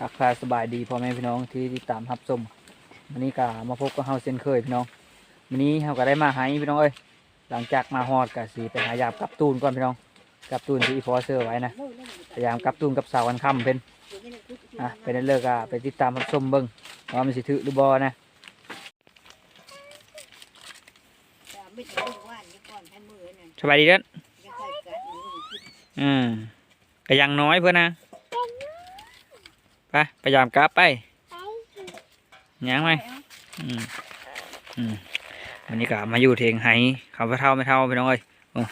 ทักทายสบายดีพ่อแม่พี่น้องที่ติดตามรับชมวันนี้ก็มาพบกับเฮาเช่นเคยพี่น้องวันนี้เฮาก็ได้มาหาพี่น้องเอ้ยหลังจากมาฮอดก็สิไปหายามกับตูนก่อนพี่น้องกับตูนที่อีฟอเซอร์ไว้นะพยายามกับตูนกับสาวันค่ำเป็นอะไปได้เลิกอะไปติดตามรับชมเบิ่งว่ามันสิถือหรือบ่นะไม่ถึงว่านนี่ก่อนให้มือนั่นสบายดีเด้อจะค่อยอืมก็ยังน้อยเพื่อนนะ ไปพยายามกลับไปยังไหมอืมอืมวันนี้ก็มาอยู่เทียงไห้เขาพระเท่าไม่เท่าพี่น้องเอ้ยโอ้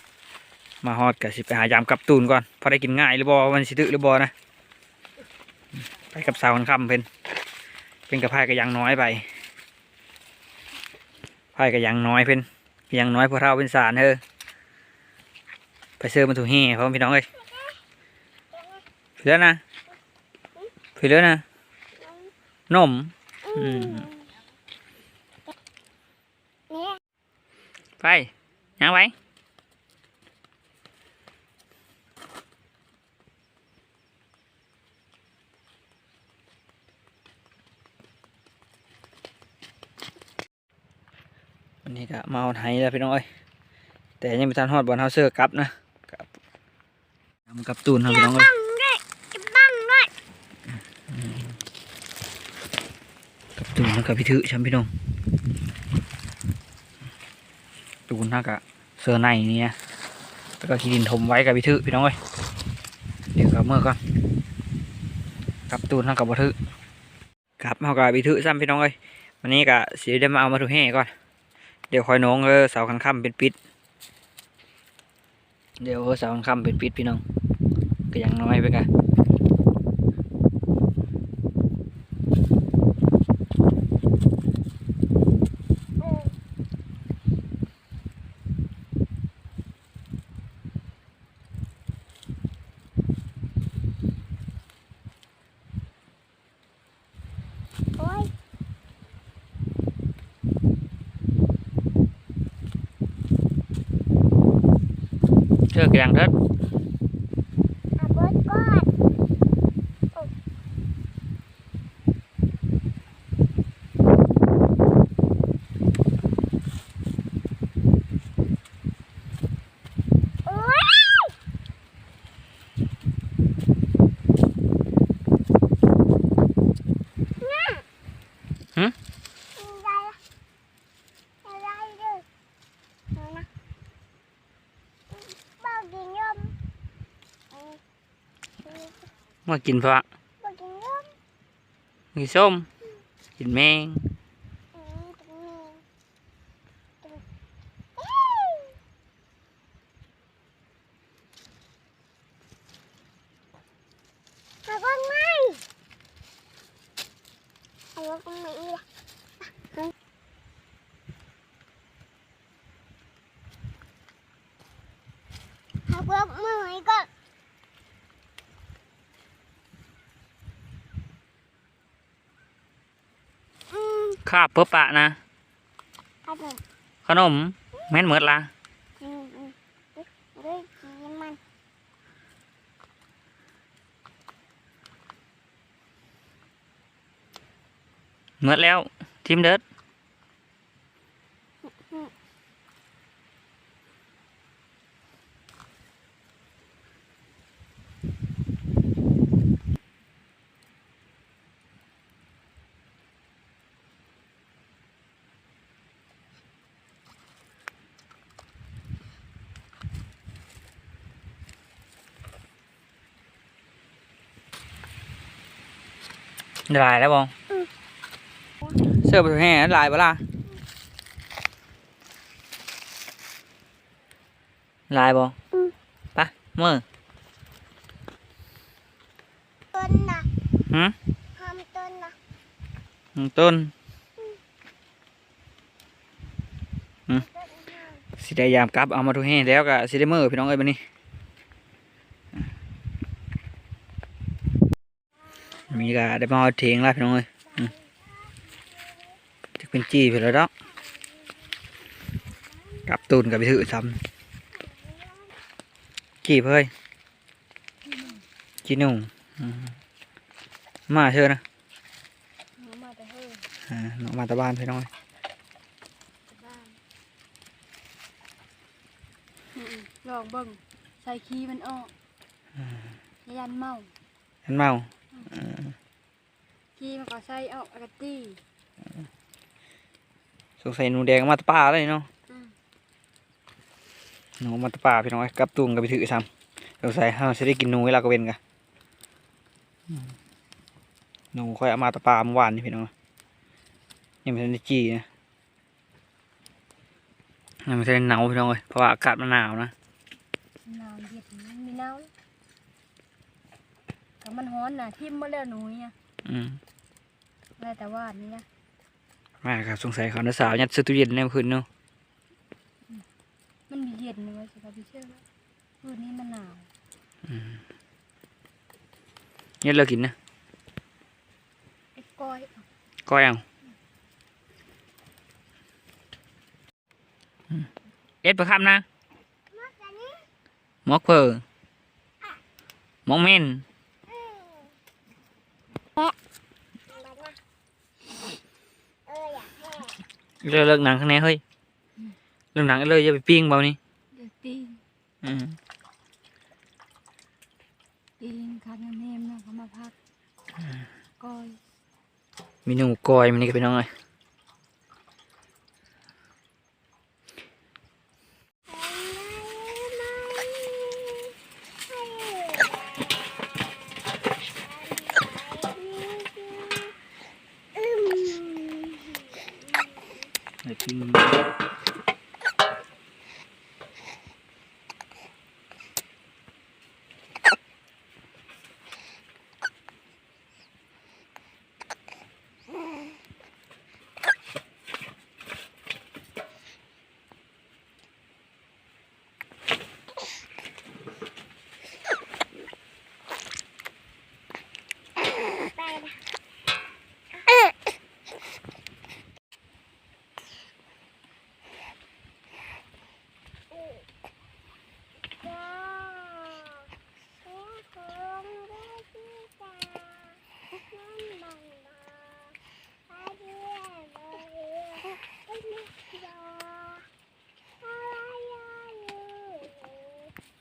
มาฮอดกับสิไปหายามกับตูนก่อนพอได้กินง่ายหรือบ่มันสิตึหรือบ่นะอืมไปกับสาวคนคำเป็นเป็นกับพายก็ยังน้อยไปพายก็ยังน้อยเป็นยังน้อยพอเท่าเป็นสารเธอไปเสื้อมันถูกแห่เพราะพี่น้องเอ้ยเพื่อนนะ เพื่อนนะนมอืมไปยังไปวันนี้ก็มาเอาไห้แล้วพี่น้องเอ้ยแต่ยังไม่ทันฮอดบอลเฮาเซอร์กลับนะกลับทำกับตูนครับพี่น้องเอ้ยกับ ตูนกับพี่ถือช้ำพี่น้องตูนนักอะเสื้อในนี่ยแล้วก็ขี้ดินถมไว้กับพิทึพี่น้องเอ้ยเดี๋ยวกับเมื่อก่อนกับตูนนักกับบัทึกลับมากับพิทึซ้ำพี่น้องเอ้ยวันนี้กะสีได้มาเอามาถูแห่ก่อนเดี๋ยวคอยน้องเออเสาคันค่ำเป็นปิด เดี๋ยวเออสาคันค่ำเป็นปิดพี่น้องก็ยังน้อยไปกัน เชือกยางเทิดมากินพระมีส้ม กินแมง Mà con ngay Alo con Mỹ à คาบเพื่อปะนะครับผมขนมแม่นเหมือดละอืมอืมด้วยจีมันเหมือดแล้วทิมเด็ด ลายแล้วบองเสื้อไปแห่ลายเปล่าลายบองปะมือต้นนะหืมทำต้นนะต้นสิได้ยามกลับเอามาทุกแห่แล้วก็สิได้มือพี่น้องเอ้ยบัน นี้มีก็ได้มาเอาเถียงแล้วพี่น้องเอ้ยอืมจะเป็นจี้ไปแล้วดอกกลับตูนกับไปถือซ้ำจี้เพื่อยจี้หนุ่งอืมมาเชิญนะหนูมาแต่เฮ้ยอ่าน้องมาตะบ้านพี่น้องบ้านอืมลองเบิ่งใส่ขี้มันออกยันเมาฉันเมา ขี้มันก็ใส่ออกอากาตีสงสัยหนูแดงมาตะป่าเลยเนาะอืมหนูมาตะป่าพี่น้องกลับตุงกับไปถือซ้ำสงสัยเฮาจะได้กินหนูเวลากระเวนกะอืมหนูค่อยเอามาตะป่าเมื่อวานนี่พี่น้องยังไม่ทันได้จี้นะยังไม่ทันได้หนาวพี่น้องเลยเพราะว่าอากาศมันหนาวนะหนาวเย็นมันมีหนาวกับมันฮ้อนน่ะทิ่มมาแล้วหนูเนี่ย อืมได้แต่ว่านี่นะมาครับสงสัยเขาน้าสาวยัดซื้อตู้เย็นในคืนเนาะมันมีเย็นเลยสิครับพี่เชื่อไหมคืนนี้มันหนาวยัดเลิกกินนะไอ้ก้อยก้อยเอาอืมเอ็ดประคำนะมอกเพอมอกเมน เอออยากแม่ เลิกเลิกหนังข้างในเฮ้ยเลิกหนังเลยอย่าไปปิ้งเบานี่เดี๋ยวตีนอืมตีนคาดน้ำเนมนะเขามาพักก้อยมีหนูก้อยมันนี่ก็เป็นน้องเลย อืม เดี๋ยวปิ้ง ไปนะจ้าเสียงของเด็กที่ตาน้ำบังบาอาเดียบาเรียเอ็มยาอะไรอยู่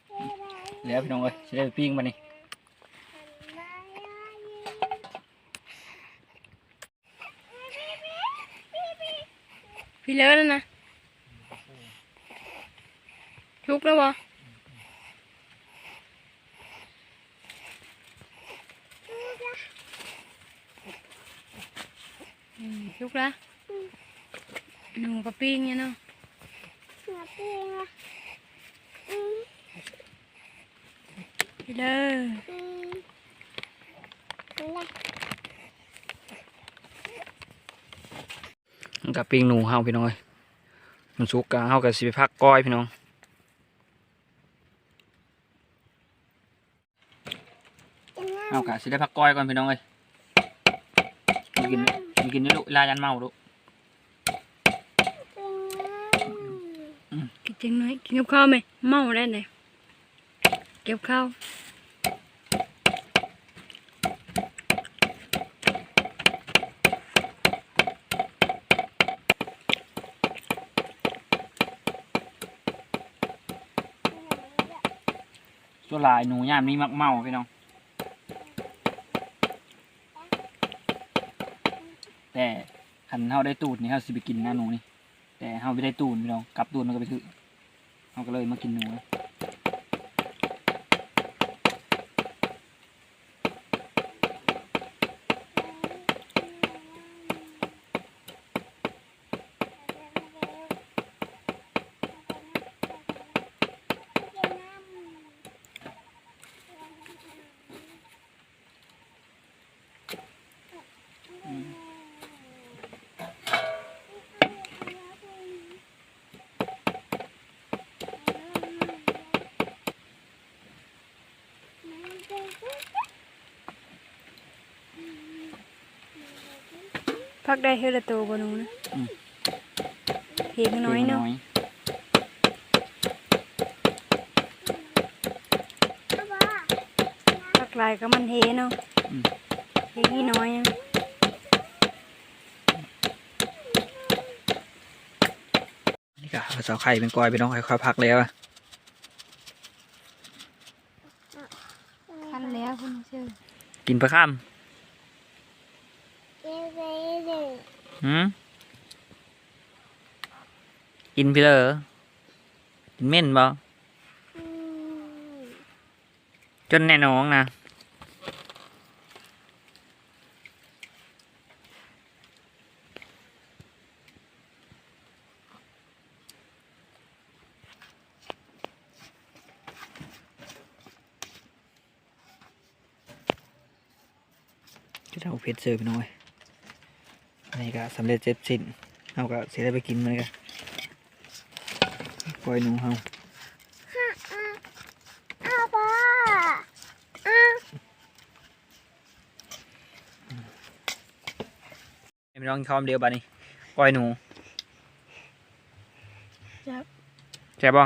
เฮ้ยอะไร แล้วพี่น้องเลยจะได้ปปิ้งมานี่พี่เลิศแล้วนะทุกแล้ววะอืมทุกแล้วหนูกับปิ้งเนี่ยเนาะหัวปีน อะอืมพี่เลิศอืมนี่แหละมันกับปิงหนูเฮาพี่น้องเลยมันสุกกะเฮากับสิไปพักก้อยพี่น้องเฮากะสิได้พักก้อยก่อนพี่น้องเลยมกินมกินนี่ลูกลายันเมาลูกกินจังน่อยกินกับข้าวไหมเมาได้ไหนเก็บข้าว ส่วลายหนูย่ามนี้มักเมาพี่น้อง แต่ขันเฮาได้ตูดนี่เฮาสิไปกินนะหนูนี่ แต่เฮาไม่ได้ตูดพี่น้องกลับตูดมันก็ไปถือเฮาก็เลยมากินหนูนะ พักได้เฮละโตวบ่หนูนะเพียงน้อยเนาะพักหลายก็มันเฮเนาะอืมใส่ขี้น้อยนะนี่ก็เอาเสาไข่เป็นกอยพี่น้องค่อยๆพักแล้วอะคันแล้วคุณเชื่อกินปลาข้ามเจ๊ เจ๊เจ๊หืมกินพี่เลอกินเม่นบ่อืมจนแน่น้องนะจะเอาเพชรเสิร์ฟพี่น้อย อันนี้ก็สำเร็จเจ็บสิ้นเอาก็เสียได้ไปกินมันก็ปล่อยหนูเฮาอ้าวพ่ออ้าวให้พี่น้องคอมเดียวบัดนี้ปล่อยหนูจะแซ่บบ่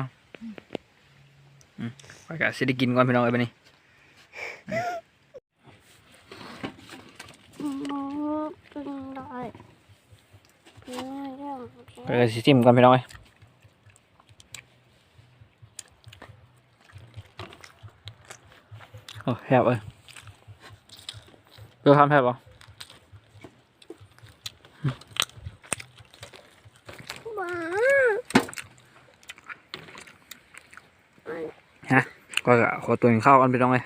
อืมปล่อยกะสิได้กินก่อนพี่น้องเอ้ยบัดนี้ หมูกินเลยเนื้อย่าง ปล่อย กะสิจิ้มก่อนพี่น้องเอ้ยโอ้แซ่บเอ้ยเปทำแซ่บบ่ว้าก็ขอตัวกินข้าวก่อนพี่น้องเอ้ย